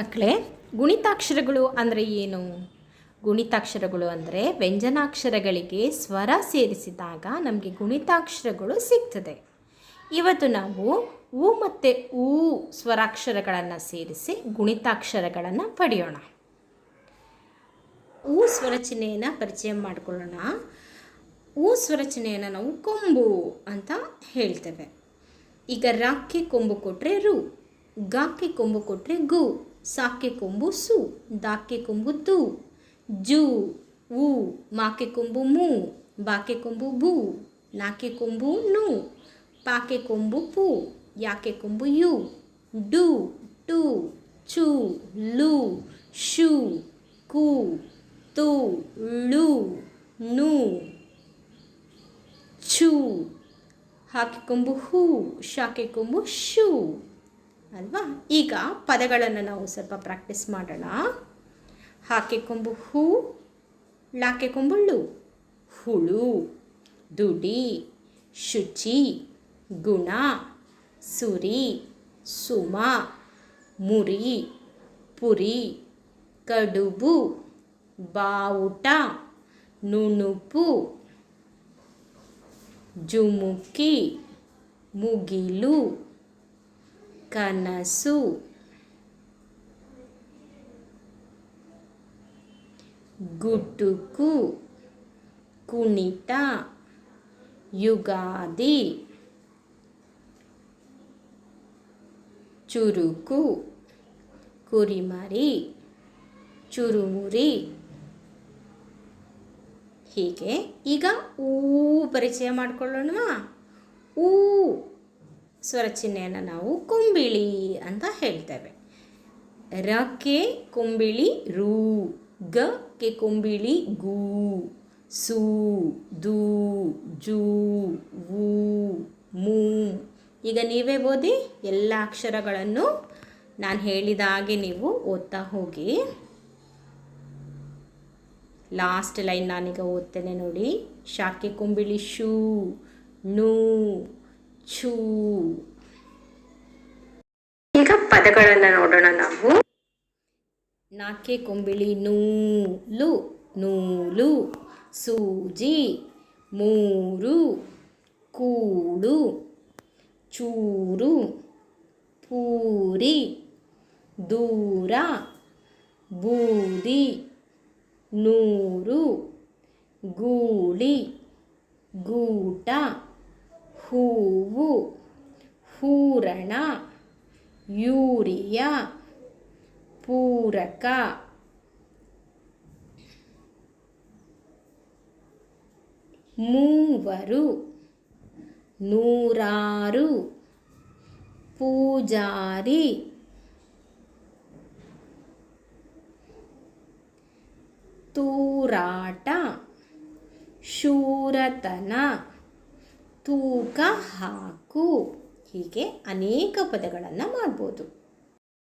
ಮಕ್ಕಳೇ, ಗುಣಿತಾಕ್ಷರಗಳು ಅಂದರೆ ಏನು? ಗುಣಿತಾಕ್ಷರಗಳು ಅಂದರೆ ವ್ಯಂಜನಾಕ್ಷರಗಳಿಗೆ ಸ್ವರ ಸೇರಿಸಿದಾಗ ನಮಗೆ ಗುಣಿತಾಕ್ಷರಗಳು ಸಿಗ್ತದೆ. ಇವತ್ತು ನಾವು ಉ ಮತ್ತು ಊ ಸ್ವರಾಕ್ಷರಗಳನ್ನು ಸೇರಿಸಿ ಗುಣಿತಾಕ್ಷರಗಳನ್ನು ಪಡೆಯೋಣ. ಊ ಸ್ವರಚನೆಯನ್ನು ಪರಿಚಯ ಮಾಡಿಕೊಳ್ಳೋಣ. ಊ ಸ್ವರಚನೆಯನ್ನು ನಾವು ಕೊಂಬು ಅಂತ ಹೇಳ್ತೇವೆ. ಈಗ ರಾಕ್ಕೆ ಕೊಂಬು ಕೊಟ್ಟರೆ ರು ಗಾಕ್ಕೆ ಕೊಂಬು ಕೊಟ್ಟರೆ ಗು. সাকে কম্বু সু দাকে কম্বু তু জু উ মাকে কম্বু মু বাকে কম্বু বু নাকে কম্বু নু পাকে কম্বু পু ইয়াকে কম্বু ইউ ডু টু চু লু শু কু তু লু নু ছু হাকে কম্বু হু শাকে কম্বু শু ಅಲ್ವಾ? ಈಗ ಪದಗಳನ್ನು ನಾವು ಸ್ವಲ್ಪ ಪ್ರಾಕ್ಟೀಸ್ ಮಾಡೋಣ. ಹಾಕೆ ಕೊಂಬು ಹೂ ಲಾಕೆ ಕೊಂಬುಳ್ಳು ಹುಳು, ದುಡಿ, ಶುಚಿ, ಗುಣ, ಸುರಿ, ಸುಮ, ಮುರಿ, ಪುರಿ, ಕಡುಬು, ಬಾವುಟ, ನುಣುಪು, ಜುಮುಕಿ, ಮುಗಿಲು ಕನಸು ಗುಟುಕು ಕುಣಿತ ಯುಗಾದಿ ಚುರುಕು ಕುರಿಮರಿ ಚುರುಮುರಿ ಹೀಗೆ ಈಗ ಊ ಪರಿಚಯ ಮಾಡಿಕೊಳ್ಳೋಣ ಊ ಸ್ವರಚಿಹ್ನೆಯನ್ನು ನಾವು ಕುಂಬಿಳಿ ಅಂತ ಹೇಳ್ತೇವೆ. ರ ಕೆ ಕುಂಬಿಳಿ ರೂ, ಗ ಕೆ ಕುಂಬಿಳಿ ಗೂ, ಸೂ, ದು, ಜೂ ಊ ಮೂ. ಈಗ ನೀವೇ ಓದಿ ಎಲ್ಲ ಅಕ್ಷರಗಳನ್ನು ನಾನು ಹೇಳಿದ ಹಾಗೆ ನೀವು ಓದ್ತಾ ಹೋಗಿ. ಲಾಸ್ಟ್ ಲೈನ್ ನಾನೀಗ ಓದ್ತೇನೆ ನೋಡಿ. ಶಾಕೆ ಕುಂಬಿಳಿ ಶೂ, ನೂ ಛೂ ಈಗ ಪದಗಳನ್ನು ನೋಡೋಣ ನಾವು ನಾಕೆ ಕೊಂಬಿಳಿ ನೂಲು ನೂಲು ಸೂಜಿ ಮೂರು ಕೂಡು ಚೂರು ಪೂರಿ ದೂರ ಬೂದಿ ನೂರು ಗೂಳಿ ಗೂಟ ಹೂವು ಹೂರಣ ಯೂರಿಯ ಪೂರಕ. ಮೂವರು ನೂರಾರು ಪೂಜಾರಿ. ತೂರಾಟ ಶೂರತನ. ತೂಕ ಹಾಕು ಹೀಗೆ ಅನೇಕ ಪದಗಳನ್ನು ಮಾಡ್ಬೋದು.